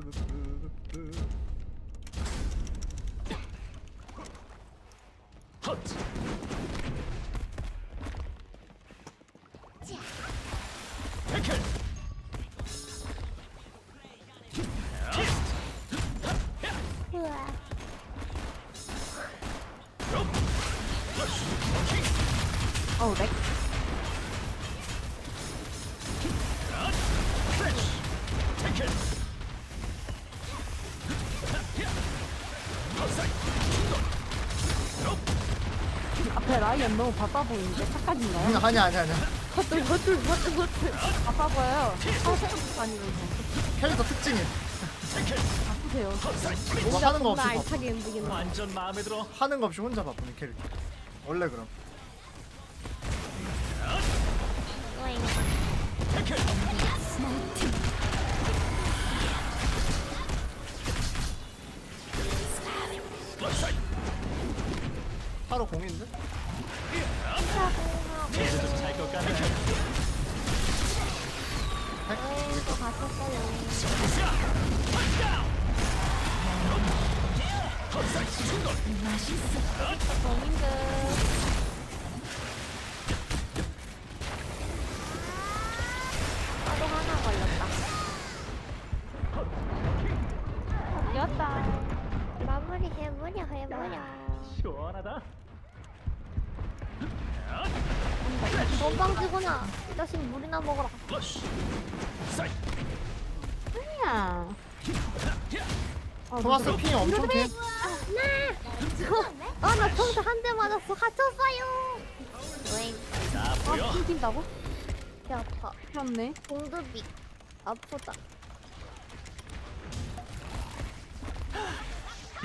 헛! 앞에 라이언 너무 바빠 보이는데 착각인가요? 아니 아니 아니 헛들 헛들 헛들 헛들 바빠 보여요 아 아니면서 캐릭터 특징이 바쁘세요 뭐 하는 거 없이 바빠 알차게 움직이는. 완전 마음에 들어. 하는 거 없이 혼자 바쁘는 캐릭터 원래 그럼! 하루 공인데? 에이, 또 갔었어요. 범인들. 건방지구나. 이 자식 물이나. 사이. 아니야 어, 토마스 핑이 엄청 긴 나! 아, 나 평소 한대 맞았어. 갇혔어요. 아. 튕긴다고? 배 아파. 그렇네 공두비. 아프다.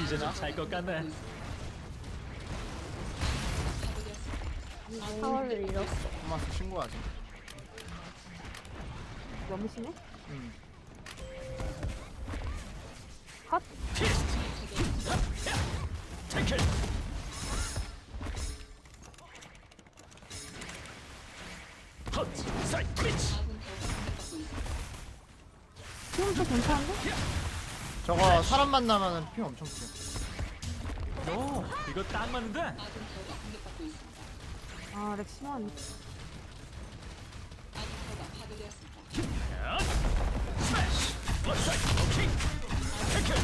이제 좀 잘 것 같네. 파워를 잃었어. 토마스 신고하지 너무 심해? 음. 컷! 지금도 괜찮은데? 저거 사람 만나면은 핑 엄청 튀어 오, 이거 딱 맞는데? 아렉! 오케이! 태클!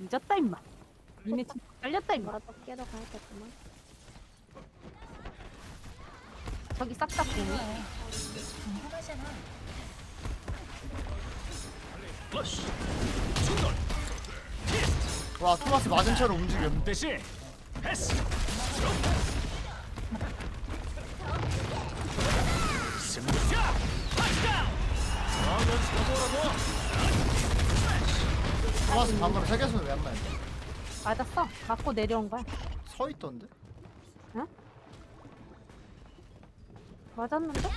잊었다 임마 니네 진짜 깔렸다 임마 뭐라도 깨러 가야겠구만. 저기 싹싹 보네 플러시! 충돌! 와 토마스 맞은 채로 움직여 대시! 패스! 승부자! 어! 토마스 방금 세계수는 왜안 맞냐 맞았어 맞고 내려온 거야 서 있던데? 응? 맞았는데?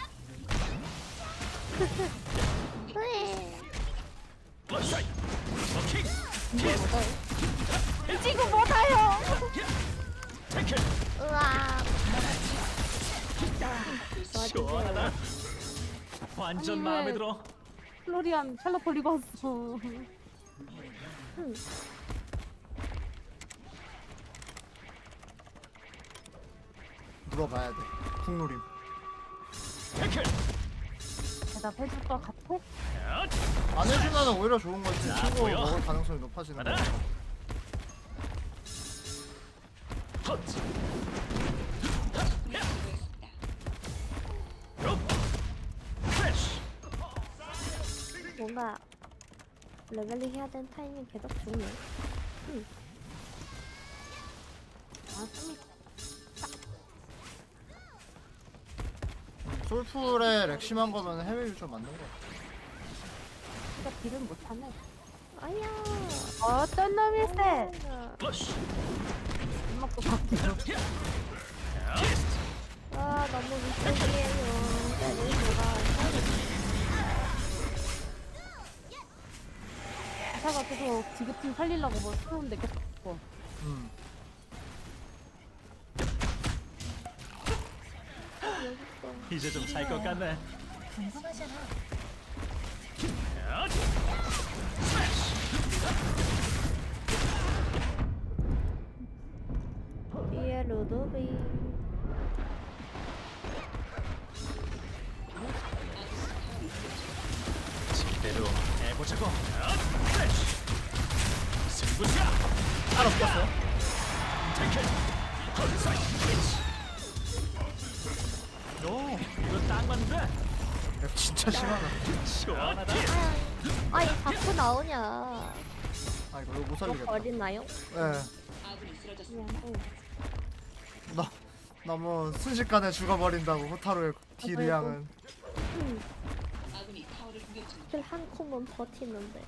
왜? 원사이! 티스트! 지금 못해요! 우와. 시원하다! 완전 아니, 마음에 왜- 들어! 플로리안 샬롯 버리고 왔어 물어봐야 돼 국놀임 태클! 대답해줄 것 같아? 헛! 안 해주면 오히려 좋은 거지 야, 친구? 먹을 가능성이 높아지는! 크래쉬! 뭔가 레벨링 해야 되는 타이밍 계속 죽네. 맞습니 솔풀에 렉 심한 거면 해외 유저 맞는 거 같아 진짜 딜을 못하네 아야. 어떤 놈이 세? 플러시! 술 먹고 바뀌어! 아 너무 미치겠네요. 때릴 수가. 기사가 계속 지그팀 살리려고 뭐 쓰는데 계속 죽고 음. 이제 좀 살 것 같네. 궁금하잖아. 루드비. 제대로 해보자고. 승부수야! 헛사이 스매시! 오, 이거 딱 맞는데? 야, 진짜 심하다 시원하다. 아니 자꾸 나오냐. 아 이거 못 이거 살리겠다 버리나요? 예 또. 나 너무 순식간에 죽어버린다고 호타루의 딜이양은 킬한 콤은 버티는데.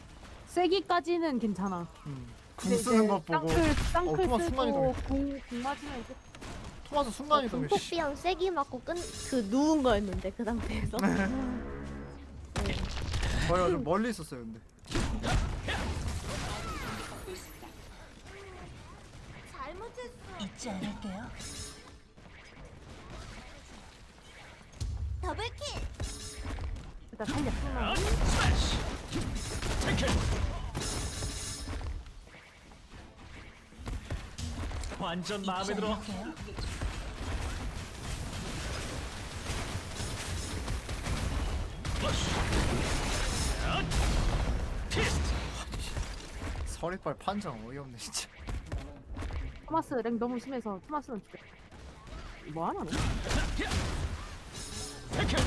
세기까지는 괜찮아. 음. 궁 쓰는 것 보고 땅클 어, 땅클 토마스 쓰고 순간이동해. 궁, 궁 맞으면 이제 토마스 순간이동해 씨. 폭비랑 세기 맞고 끈 그 누운 거였는데 그 상태에서. 저희가 좀 멀리 있었어요 근데 잊지 않을게요. 일단 살려. 완전 마음에 들어. 서리빨 판정 어이없네 진짜 토마스 랭 너무 심해서 토마스는 죽여. 뭐 하나 너? 태클!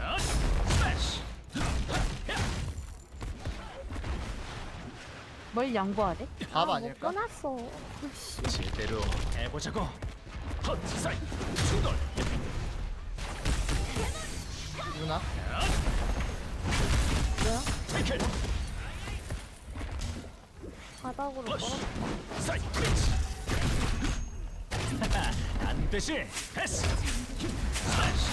야! 스매시! 뭘 양보하래? 답못 아닐까? 끊었어. 제대로 해보자고. 헛사이 충돌. 누나? 태클! 바닥으로 러쉬! 떨어. 사이 되지! 패스! 스매시!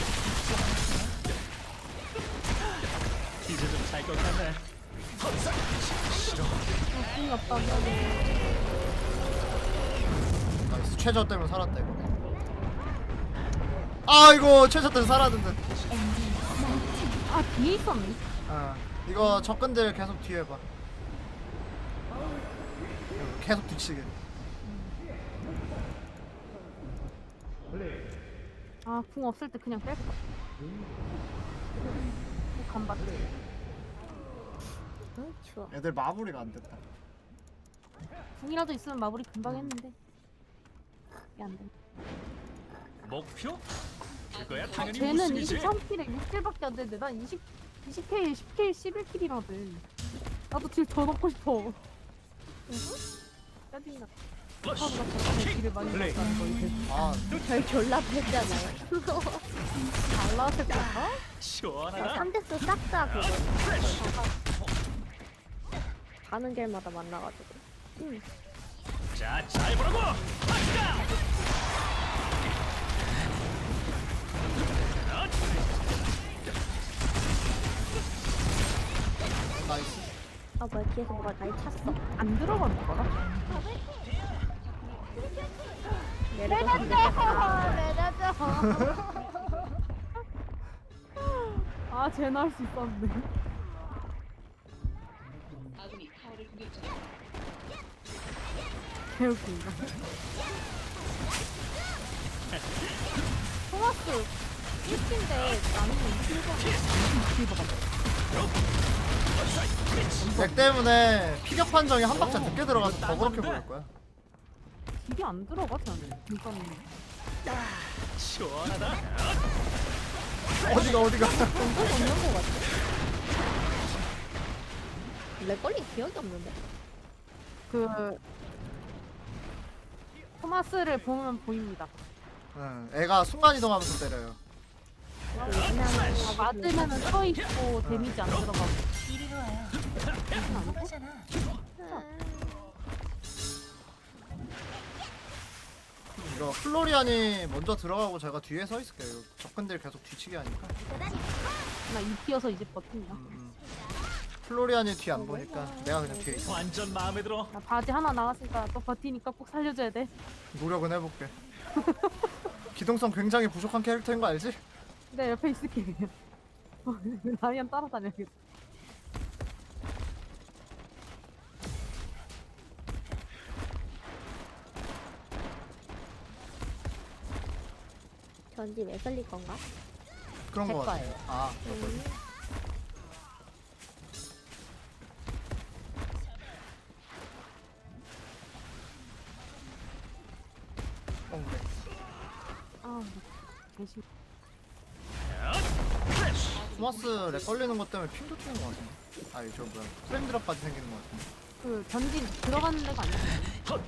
이제 좀 잘 것 같네. 없다면 나이스 최저 때문에 살았다 이거 아 이거 최저 때문에 살았는데 아 뒤에 있었네. 아 이거 접근들 계속 뒤에 봐 계속 뒤치게 아궁 없을 때 그냥 뺄 거. 간발. 응, 좋아. 애들 마무리가 안 됐다 궁이라도 있으면 마무리 금방 했는데. 이게 안 돼. 목표? 그거야 당연히 쟤는 우승이지. 23킬에 6킬밖에 안 되는데 난 20, 20킬, 10킬, 11킬이라대. 나도 딜더 넣고 싶어. 짜증나. 러쉬! 하루가 저렇게 딜을 많이 플레이. 넣었다는 거 이제 아 별 졸라 뺐잖아요. 잘 나왔을 것 같아? 시원하다. 3대스 싹다 그거. 프레쉬! 가는 길마다 만나가지고. 응. 자, 잘 보라고! 박수다! 나이스 아 뭐야 뒤에서 뭐가 날 찼어. 안 들어가는 거라? 내려가. 아, 쟤는 할수 있었는데. 개웃긴다. 토마스 1팀인데 나는 1번 덱 때문에 피격 판정이 한 박자 늦게 들어가서 더 그렇게 보일 거야 딜이 안 들어가 쟤는 그러니까 시원하다. 어디가 어디가 정도 없는 거 같아. 렉 걸린 기억이 없는데. 그 토마스를 보면 보입니다 응, 애가 순간이동하면서 때려요 아, 맞으면은 서 있고 데미지 안 들어가고 이리로 와요. 궁금하잖아. 이거 플로리안이 먼저 들어가고 제가 뒤에 서 있을게요 이거 접근들 계속 뒤치기 하니까 나 입히어서 이제 버틴다 음, 음. 플로리안이 뒤 안 보니까 내가 그냥 뒤에 있어 완전 마음에 들어. 나 바지 하나 나왔으니까 또 버티니까 꼭 살려줘야 돼 노력은 해볼게 기동성 굉장히 부족한 캐릭터인 거 알지? 내 옆에 있을게 그냥 라이언 따라다녀야겠다. 전지 왜 살릴 건가? 그런 거 같아. 백과예요. 아, 음. 어, 토마스 렉 걸리는 것 때문에 핑도 튀는 것 같은데. 아니, 저 뭐야. 프레임 드랍까지 생기는 것 같은데. 그 전진 들어가는 데가 아니야. 헛!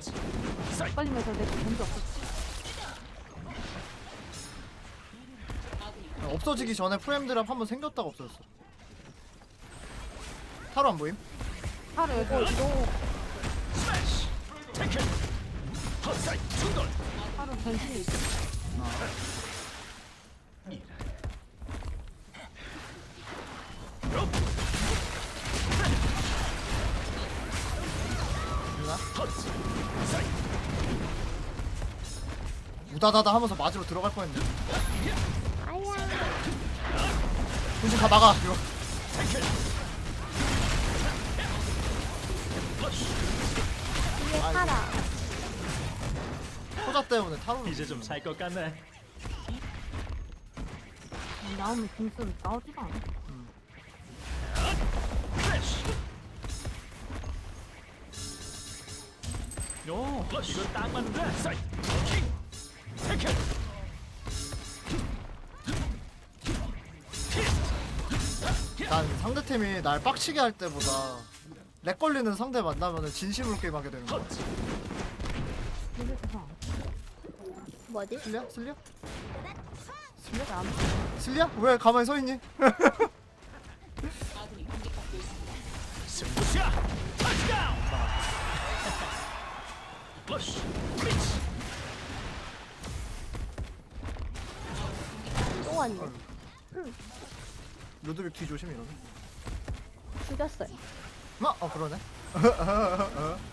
사이! 빨리면서 내가 전지 없었지. 없어지기 전에 프레임 드랍 한번 생겼다가 없어졌어. 타로 안 보임? 하루 여기 이거 스매시! 헛! 사이! 충돌! 하루 전진이 있어. 있나? 헛! 사이! 우다다다 하면서 맞으러 들어갈 뻔했네. 아야 분신 다 막아. 이거. 뒤에 팔아 소자 때문에 타로. 이제 좀 살 것 같네. 나오면 빙수는 나오지도 않아. 오, 이거 딱 맞는데? 사이! 킹! 테이크! 난 상대팀이 날 빡치게 할 때보다 렉 걸리는 상대 만나면 진심으로 게임하게 되는 거야. 뭐지? 슬리야? 슬리야? 안 슬리야? 왜 가만히 서 있니? 승부수야! 터치다운! 또 왔네 루드빅 뒤 조심 이러면. 죽였어요 아, 어 그러네.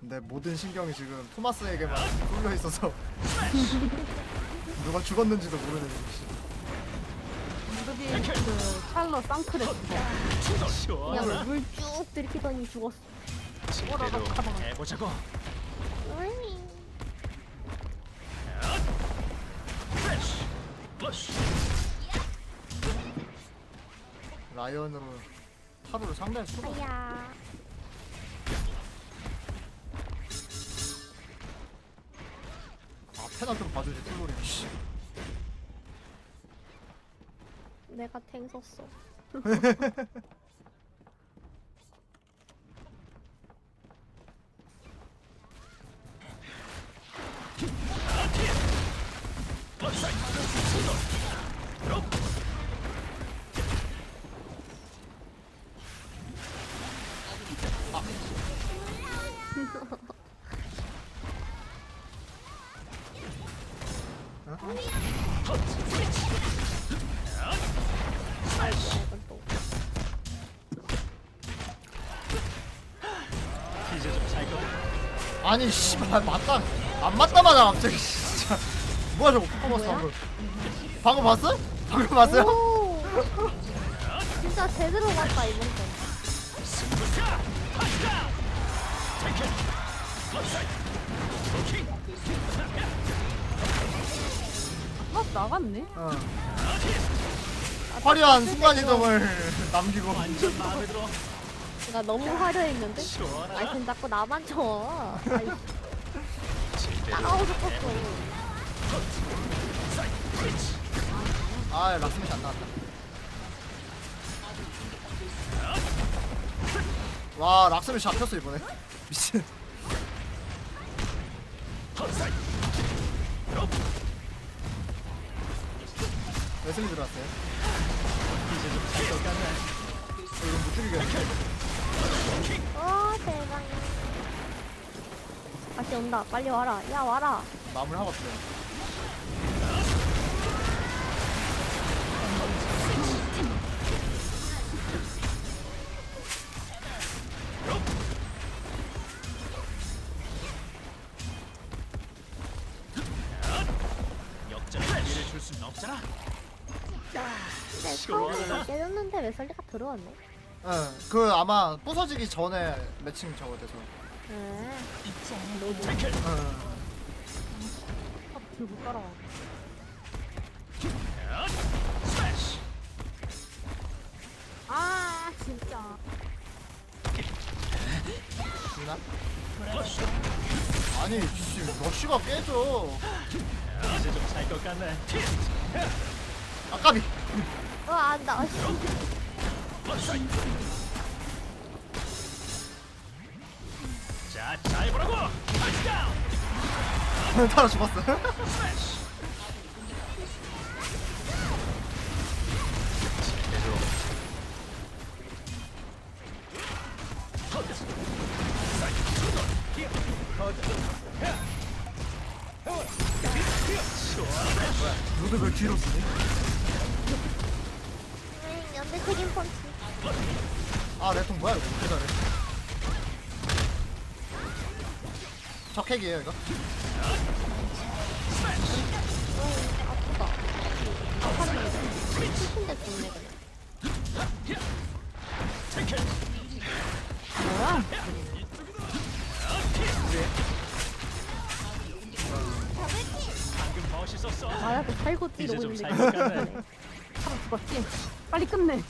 근데 모든 신경이 지금 토마스에게만 쏠려 있어서 누가 죽었는지도 모르는 중. 그 찰러. 충돌! 시원하다! 그냥 물 쭉 들이키더니 죽었어 제대로 해보자고! 라이언으로 타로를 상대할 수가 없어. 아야 앞에나 좀 봐주지 툴로리. 씨. 내가 탱 썼어 아. 아니 씨발 맞다 안 맞다마자 갑자기 진짜 뭐야 저거 퍼포먼스 뭐야? 방금 방금 봤어? 방금 봤어요? 오 진짜 제대로 봤다 이번 건! 킹! 아 나갔네. 어. 화려한 순간 이동을 남기고 나 너무 화려했는데? 아이 그럼 자꾸 나만 쳐 아이 브릿지! 아 락스매시 안 나왔다 와 락스매시 잡혔어 이번에 미친! 웨슬리 들어왔어요 이제 좀살것 같네. 어, 이건 못 죽이겠네 어 대박이야. 다시 온다. 빨리 와라. 야 와라. 마음을 하고 왔어. 역전의 기회를 줄 수는 없잖아. 내 처음에 내줬는데 왜 설리가 들어왔네? 응, 그 아마 부서지기 전에 매칭 저거 돼서. 태클. 응. 탑 들고 따라와. 아 진짜. 죽나? 아니, 씨, 러쉬가 깨져. 이제 좀 살 것 같네. 아까비. 어, 안 나. 씨. 자, 잘 보라고. 터치다운. 따라 죽었어. 스매시. 너도 왜 뒤로? 응, 연대 책임 펀치. 아, 레통 뭐야, 이거. 어떻게 잘해. 적핵이에요, 이거. 아프다. 그냥. 뭐야? 방금 멋있었어. 나야도 살고 뛰고 좀 있는데. 사람 죽었지? 빨리 끝내.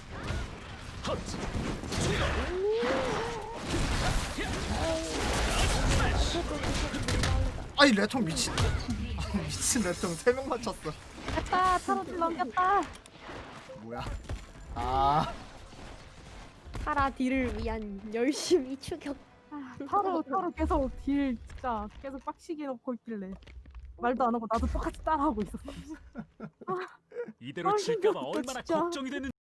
아이, 레통 미친. 아, 미친 레통 3명 맞췄어. 됐다. 타로를 넘겼다. 뭐야. 아, 파라 딜을 위한 열심히 추격. 아, 타로 타로 계속 딜 진짜 계속 빡시게 놓고 있길래 말도 안 하고 나도 똑같이 따라하고 있었어. 이대로 아, 질까봐 힘들었다, 얼마나 진짜. 걱정이 됐는지.